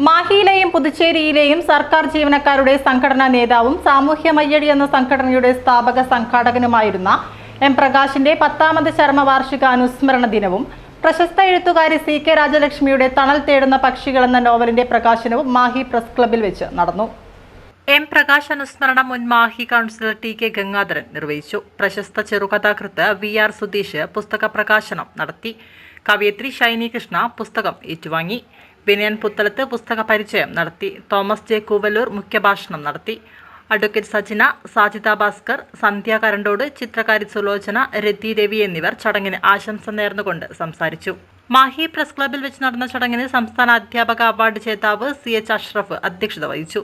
മാഹിയിലെയും പുതുച്ചേരിയിലെയും സർക്കാർ ജീവനക്കാരുടെ സംഘടനാ നേതാവും സാമൂഹ്യ മയ്യടി എന്ന സംഘടനയുടെ സ്ഥാപക സംഘാടകനുമായിരുന്ന എം പ്രകാശിന്റെ പത്താമത് ചരമവാർഷിക അനുസ്മരണ ദിനവും പ്രശസ്ത എഴുത്തുകാരി സി കെ രാജലക്ഷ്മിയുടെ തണൽ തേടുന്ന പക്ഷികൾ എന്ന നോവലിന്റെ പ്രകാശനവും മാഹി പ്രസ് ക്ലബിൽ വെച്ച് നടന്നു. എം പ്രകാശ് അനുസ്മരണം മുൻ Mahe councillor T K Gangadharan നിർവഹിച്ചു. പ്രശസ്ത ചെറുകഥാകൃത്ത് വി ആർ സുധീഷ് പുസ്തക പ്രകാശനം നടത്തി. കവയത്രി ഷൈനി കൃഷ്ണ പുസ്തകം ഏറ്റുവാങ്ങി. വിനയൻ പുത്തലത്ത് പുസ്തക പരിചയം നടത്തി. Thomas J. കൂവല്ലൂർ മുഖ്യഭാഷണം നടത്തി. അഡ്വക്കേറ്റ് സജിന സാജിത ഭാസ്കർ സന്ധ്യ കരണ്ടോട് ചിത്രകാരി സുലോചന രതി രവി എന്നിവർ ചടങ്ങിന് ആശംസ നേർന്നുകൊണ്ട് സംസാരിച്ചു. മാഹി പ്രസ് ക്ലബിൽ വെച്ച് നടന്ന ചടങ്ങിന് സംസ്ഥാന അധ്യാപക അവാർഡ് ജേതാവ് സി എച്ച് അഷ്റഫ് അധ്യക്ഷത വഹിച്ചു.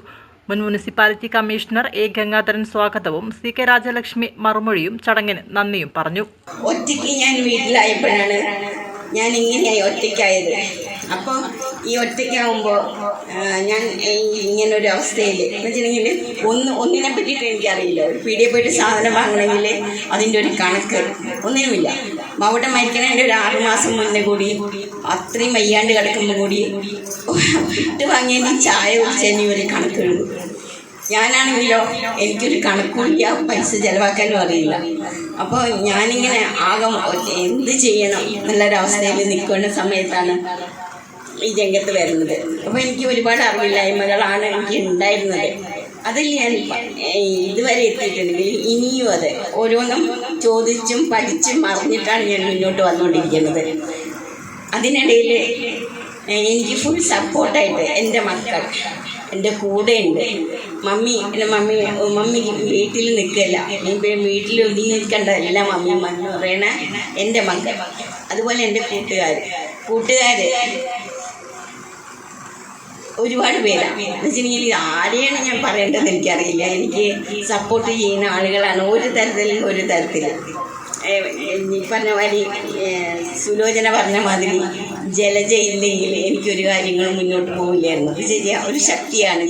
മുൻ മുനിസിപ്പാലിറ്റി കമ്മീഷണർ എ. ഗംഗാധരൻ സ്വാഗതവും സി. കെ. രാജലക്ഷ്മി മറുമൊഴിയും ചടങ്ങിന് നന്ദിയും പറഞ്ഞു. ഒറ്റയ്ക്ക് ഞാൻ വീട്ടിലായപ്പോഴാണ് ഞാൻ ഇങ്ങനെയായി ഒറ്റയ്ക്കായത്. അപ്പോൾ ഈ ഒറ്റയ്ക്കാവുമ്പോൾ ഞാൻ ഈ ഇങ്ങനെ ഒരു അവസ്ഥയിൽ എന്ന് വെച്ചിട്ടുണ്ടെങ്കിൽ ഒന്ന് ഒന്നിനെ പറ്റിയിട്ട് എനിക്കറിയില്ല. ഒരു പീടിയെ പോയിട്ട് സാധനം വാങ്ങണമെങ്കിൽ അതിന്റെ ഒരു കണക്ക് ഒന്നിനുമില്ല. അവിടെ മരിക്കണതിന്റെ ഒരു ആറുമാസം മുന്നേ കൂടി അത്രയും വയ്യാണ്ട് കിടക്കുമ്പോൾ കൂടി ഇട്ട് വാങ്ങിയതിന് ചായ കുടിച്ചതിന് ഒരു കണക്ക് എഴുതും ഞാനാണെങ്കിലോ എനിക്കൊരു കണക്കുമില്ല പൈസ ചിലവാക്കാനും അറിയില്ല. അപ്പോൾ ഞാനിങ്ങനെ ആകം എന്ത് ചെയ്യണം എന്നുള്ളൊരവസ്ഥയിൽ നിൽക്കുന്ന സമയത്താണ് ഈ രംഗത്ത് വരുന്നത്. അപ്പോൾ എനിക്ക് ഒരുപാട് അറിവില്ലായ്മകളാണ് എനിക്ക് ഉണ്ടായിരുന്നത്. അതിൽ ഞാൻ ഇതുവരെ എത്തിയിട്ടുണ്ടെങ്കിൽ ഇനിയും അത് ഓരോന്നും ചോദിച്ചും പഠിച്ചും അറിഞ്ഞിട്ടാണ് ഞാൻ മുന്നോട്ട് വന്നുകൊണ്ടിരിക്കുന്നത്. അതിനിടയിൽ എനിക്ക് ഫുൾ സപ്പോർട്ടായിട്ട് എന്റെ മക്കൾ എന്റെ കൂടെയുണ്ട്. മമ്മി എന്റെ മമ്മി മമ്മി വീട്ടിൽ നിൽക്കല്ല വീട്ടിൽ ഒതുങ്ങി നിൽക്കേണ്ടതല്ല മമ്മി മമ്മി പറയണ എന്റെ മക്കൾ. അതുപോലെ എന്റെ കൂട്ടുകാർ കൂട്ടുകാർ ഒരുപാട് പേരാണ് എന്ന് വെച്ചിട്ടുണ്ടെങ്കിൽ ആരെയാണ് ഞാൻ പറയേണ്ടത് എനിക്കറിയില്ല. എനിക്ക് സപ്പോർട്ട് ചെയ്യുന്ന ആളുകളാണ് ഒരു തരത്തിലും ഒരു തരത്തിലും. നീ ഈ പറഞ്ഞ മാതിരി സുലോചന പറഞ്ഞ മാതിരി ജലജ ഇല്ലെങ്കിൽ എനിക്കൊരു കാര്യങ്ങളും മുന്നോട്ട് പോവില്ലായിരുന്നു. അത് ശരിയാ ഒരു ശക്തിയാണ്.